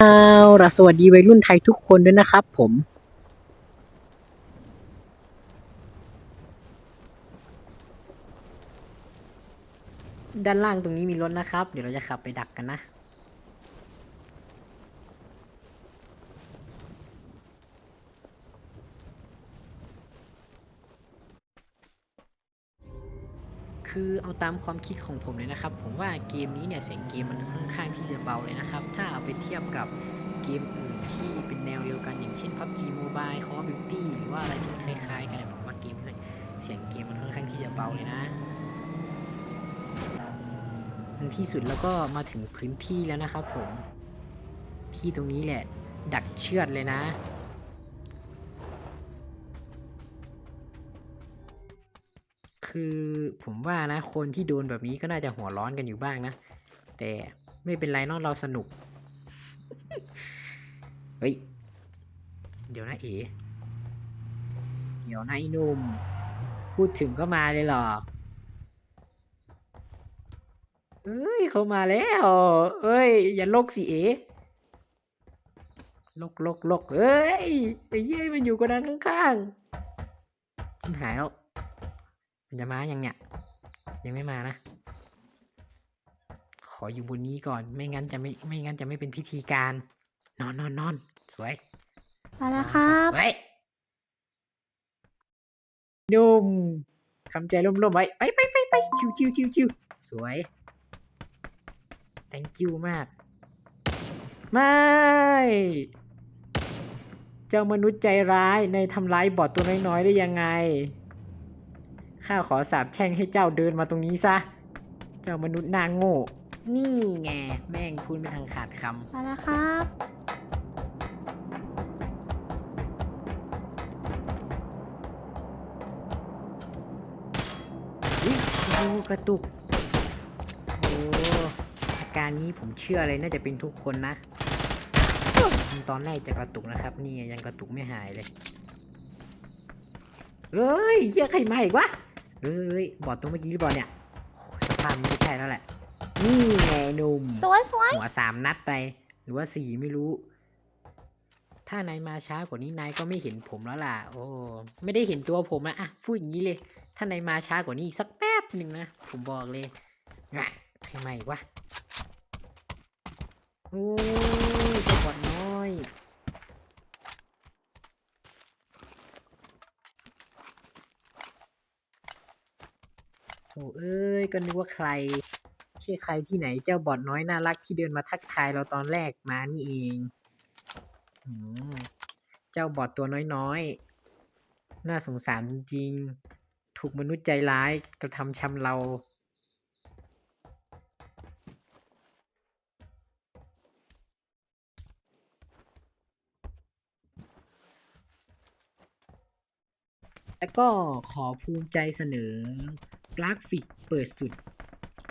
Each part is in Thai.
เอาล่ะสวัสดีวัยรุ่นไทยทุกคนด้วยนะครับผม ด้านล่างตรงนี้มีรถนะครับ เดี๋ยวเราจะขับไปดักกันนะ คือเอาตามความคิดของผมเลยนะครับ ผมว่าเกมนี้เนี่ยเสียงเกมมันค่อนข้างที่จะเบาเลยนะครับ ถ้าเอาไปเทียบกับเกมอื่นที่เป็นแนวเดียวกันอย่างเช่น PUBG Mobile Call of Duty หรือว่าอะไรที่คล้ายๆ กันเนี่ยผมว่าเกมนี้เสียงเกมมันค่อนข้างที่จะเบาเลยนะในที่สุดแล้วก็มาถึงพื้นที่แล้วนะครับผม ที่ตรงนี้แหละ ดักเชือดเลยนะ คือผมว่านะ คนที่โดนแบบนี้ก็น่าจะหัวร้อนกันอยู่บ้างนะ แต่ไม่เป็นไรนอะเราสนุก เฮ้ย เดี๋ยวนะเอ๋เดี๋ยวนะไอ้นุ่ม พูดถึงก็มาเลยหรอเอ้ยเขามาแล้วเอ้ย อย่าลกสิเอ๋ลกลกลกเอ้ยไอ้เย้ยมันอยู่กระดังข้างๆมันหายแล้ว มันจะมายังเนี่ยยังไม่มานะ ขออยู่บนนี้ก่อน ไม่งั้นจะไม่ ไม่งั้นจะไม่เป็นพิธีการ นอนนอนนอนสวย มาแล้วครับไว้นุ่มทำใจร่มๆไว้ ไปไปไปไปชิวชิวชิวชิวสวย thank you มาก ไม่ เจ้ามนุษย์ใจร้ายในทำร้ายบอดตัวน้อยๆได้ยังไง ข้าขอสาบแช่งให้เจ้าเดินมาตรงนี้ซะ เจ้ามนุษย์หนางโง่ นี่ไง แม่งพูดไม่ทางขาดคำ มาแล้วครับ อุ๊ยดูกระตุก โอ้อาการนี้ผมเชื่อเลยน่าจะเป็นทุกคนนะ ตอนแรกจะกระตุกนะครับ นี่ไงยังกระตุกไม่หายเลย เอ้ยเฮียใครมาอีกวะ เอ้ยบอดตัวเมื่อกี้หรือเปล่าเนี่ยโอ้สภาพนี้ไม่ใช่แล้วแหละ นี่ไงหนุ่มสวยสวยหัวสามนัดไป หรือว่าสี่ไม่รู้ ถ้านายมาช้ากว่านี้นายก็ไม่เห็นผมแล้วล่ะ โอ้ไม่ได้เห็นตัวผมนะอะพูดอย่างนี้เลย ถ้านายมาช้ากว่านี้อีกสักแป๊บหนึ่งนะผมบอกเลยงะใครมาอีกวะโอ้ยเจ้าบอดน้อย โอ้เอ้ย ก็นึกว่าใครไม่ใช่ใครที่ไหนเจ้าบอดน้อยน่ารักที่เดินมาทักทายเราตอนแรกมานี่เองอมเจ้าบอดตัวน้อยๆ น่าสงสารจริงๆ ถูกมนุษย์ใจร้ายกระทำชำเรา แล้วก็ขอภูมิใจเสนอ กราฟิกเปิดสุด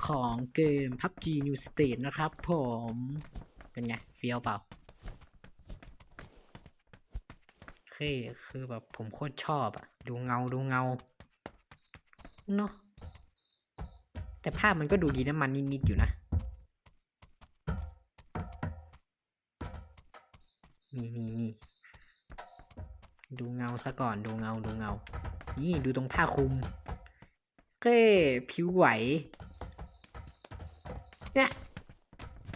ของเกม PUBG New State นะครับผม เป็นไง เฟี้ยวเปล่าโอเคคือแบบผมโคตรชอบอะดูเงาดูเงาเนาะแต่ภาพมันก็ดูดีนะมันนิดๆอยู่นะ นี่นี่นี่ดูเงาซะก่อนดูเงาดูเงา นี่ดูตรงผ้าคลุม เก้ผิวไหว เนี่ย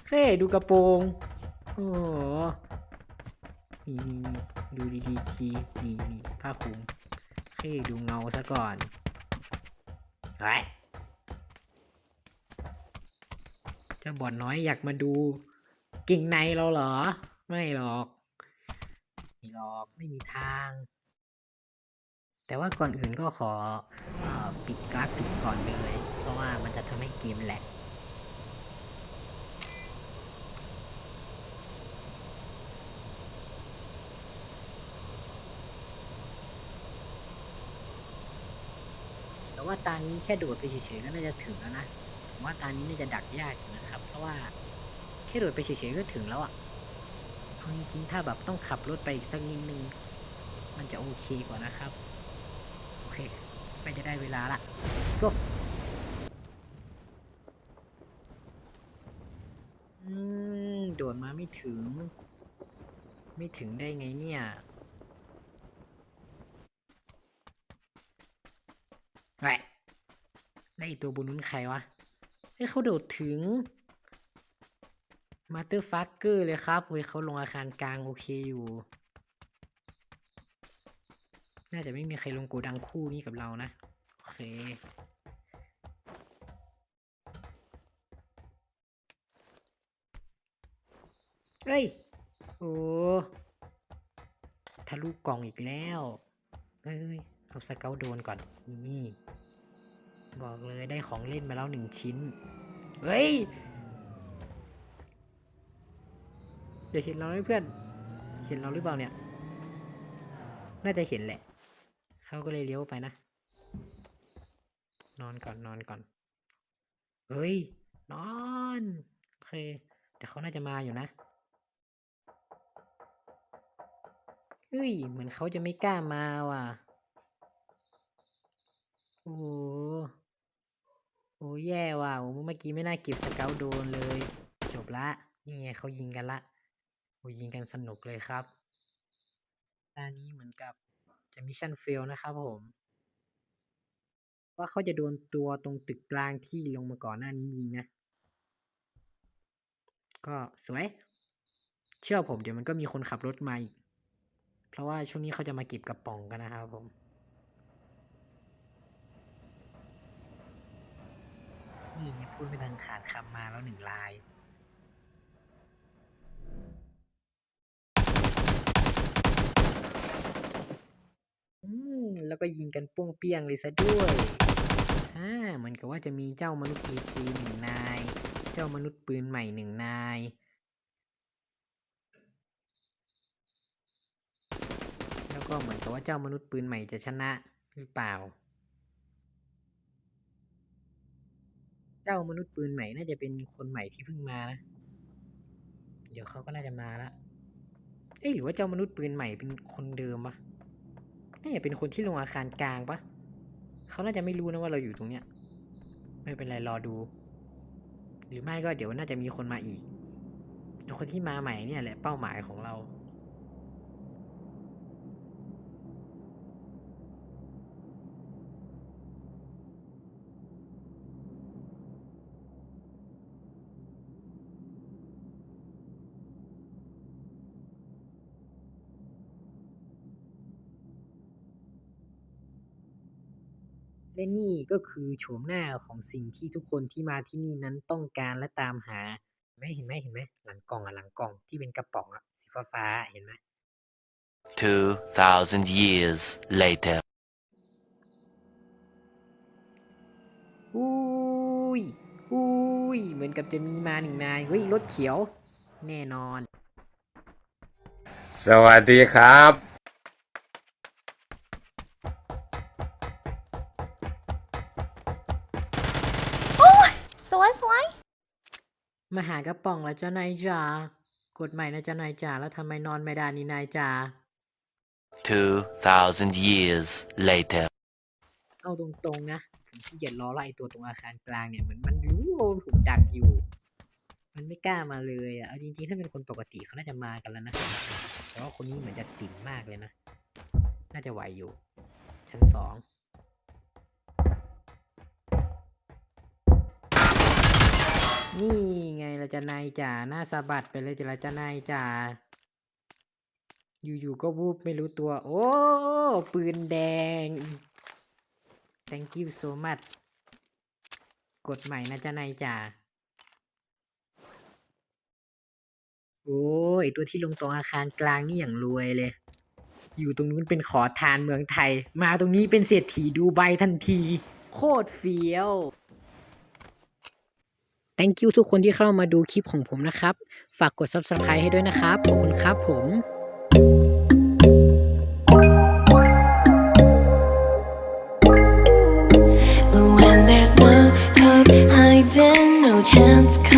เก้ดูกระโปรงโอ้นี่นี่ดูดีๆทีนี่นี่ผ้าคลุมเก้ดูเงาซะก่อนไฮ้เจ้าบอดน้อยอยากมาดูกิ่งในเราเหรอ ไม่หรอกไม่หรอกไม่มีทาง แต่ว่าก่อนอื่นก็ขอ ปิดกราฟิกก่อนเลย เพราะว่ามันจะทำให้เกมแหลกแต่ว่าตานี้แค่โดดไปเฉยๆก็น่าจะถึงแล้วนะผมว่าตานี้น่าจะดักยากนะครับ เพราะว่าแค่โดดไปเฉยๆก็ถึงแล้วอะ่ะเอาจริงๆถ้าแบบต้องขับรถไปอีกสักนิดนึง มันจะโอเคกว่านะครับ โอเค ไปจะได้เวลาละ let's go โดดมาไม่ถึง ไม่ถึงได้ไงเนี่ยแหวะแล้วไอตัวบนนู้นใครวะเฮ้ยเขาโดดถึง มาเตอร์ฟักเกอร์เลยครับเฮ้ยเขาลงอาคารกลางโอเคอยู่ น่าจะไม่มีใครลงโกดังคู่นี้กับเรานะ โอเค เฮ้ย โอ้ทะลุกล่องอีกแล้ว เอ้ย เอาสเกลโดนก่อน นี่ บอกเลยได้ของเล่นมาแล้วหนึ่งชิ้น เฮ้ย เดี๋ยวเห็นเราไหมเพื่อน เห็นเราหรือเปล่าเนี่ย น่าจะเห็นแหละ เขาก็เลยเลี้ยวไปนะ นอนก่อนนอนก่อน เฮ้ย นอนโอเค แต่เขาน่าจะมาอยู่นะเฮ้ย เหมือนเขาจะไม่กล้ามาว่ะ โอ้โหโอ้แย่ว่ะโอ้เมื่อกี้ไม่น่าเก็บสเกลโดนเลย จบละ นี่ไงเขายิงกันละ โอ้ยิงกันสนุกเลยครับตานี้เหมือนกับ จะมิชชั่นเฟลนะครับผมว่าเขาจะโดนตัวตรงตึกกลางที่ลงมาก่อนหน้านี้ยิงนะ ก็สวย เชื่อผมเดี๋ยวมันก็มีคนขับรถมาอีก เพราะว่าช่วงนี้เขาจะมาเก็บกระป๋องกันนะครับผมนี่พูดไม่ทันขาดคำมาแล้วหนึ่งลาย อืม แล้วก็ยิงกันป้วงเปี้ยงเลยซะด้วยอ่าเหมือนกับว่าจะมีเจ้ามนุษย์ PC หนึ่งนาย เจ้ามนุษย์ปืนใหม่หนึ่งนาย แล้วก็เหมือนกับว่าเจ้ามนุษย์ปืนใหม่จะชนะหรือเปล่า เจ้ามนุษย์ปืนใหม่น่าจะเป็นคนใหม่ที่เพิ่งมานะ เดี๋ยวเขาก็น่าจะมาละเอ้ยหรือว่าเจ้ามนุษย์ปืนใหม่เป็นคนเดิมปะ น่าจะเป็นคนที่ลงอาคารกลางปะเขาน่าจะไม่รู้นะว่าเราอยู่ตรงเนี้ย ไม่เป็นไรรอดู หรือไม่ก็เดี๋ยวน่าจะมีคนมาอีกคนที่มาใหม่เนี่ยแหละเป้าหมายของเรา และนี่ก็คือโฉมหน้าของสิ่งที่ทุกคนที่มาที่นี่นั้นต้องการและตามหาเห็นไหมเห็นไหมเห็นไหมหลังกล่องอะหลังกล่องที่เป็นกระป๋องอะสีฟ้าฟ้าๆเห็นไหม 2,000 years later. อุ้ยอุ้ยเหมือนกับจะมีมาหนึ่งนายเฮ้ยรถเขียว แน่นอน สวัสดีครับ มาหากระป๋องแล้วเจ้านายจ๋ากดใหม่นะเจ้านายจ๋าแล้วทำไมนอนไม่ได้นี่นายจ๋า 2,000 years later. เอาตรงๆนะผมที่จะล้อไล่ตัวตรงอาคารกลางเนี่ยเหมือนมันรู้ว่าผมดักอยู่ มันไม่กล้ามาเลยอะเอาจริงๆถ้าเป็นคนปกติเขาน่าจะมากันแล้วนะแต่ว่าคนนี้เหมือนจะติ่มมากเลยนะ น่าจะไหวอยู่ ชั้นสอง นี่ไงเราจะนายจ๋าหน้าสะบัดไปเลยจะเราจะนายจ๋าอยู่ๆก็วูบไม่รู้ตัว โอ้ปืนแดง thank you so much กดใหม่นะจ๊ะนายจ๋าโอ้ยตัวที่ลงตรงอาคารกลางนี่อย่างรวยเลย อยู่ตรงนู้นเป็นขอทานเมืองไทย มาตรงนี้เป็นเศรษฐีดูใบทันที โคตรเฟี้ยว thank you ทุกคนที่เข้ามาดูคลิปของผมนะครับ ฝากกด subscribe ให้ด้วยนะครับ ขอบคุณครับผม chance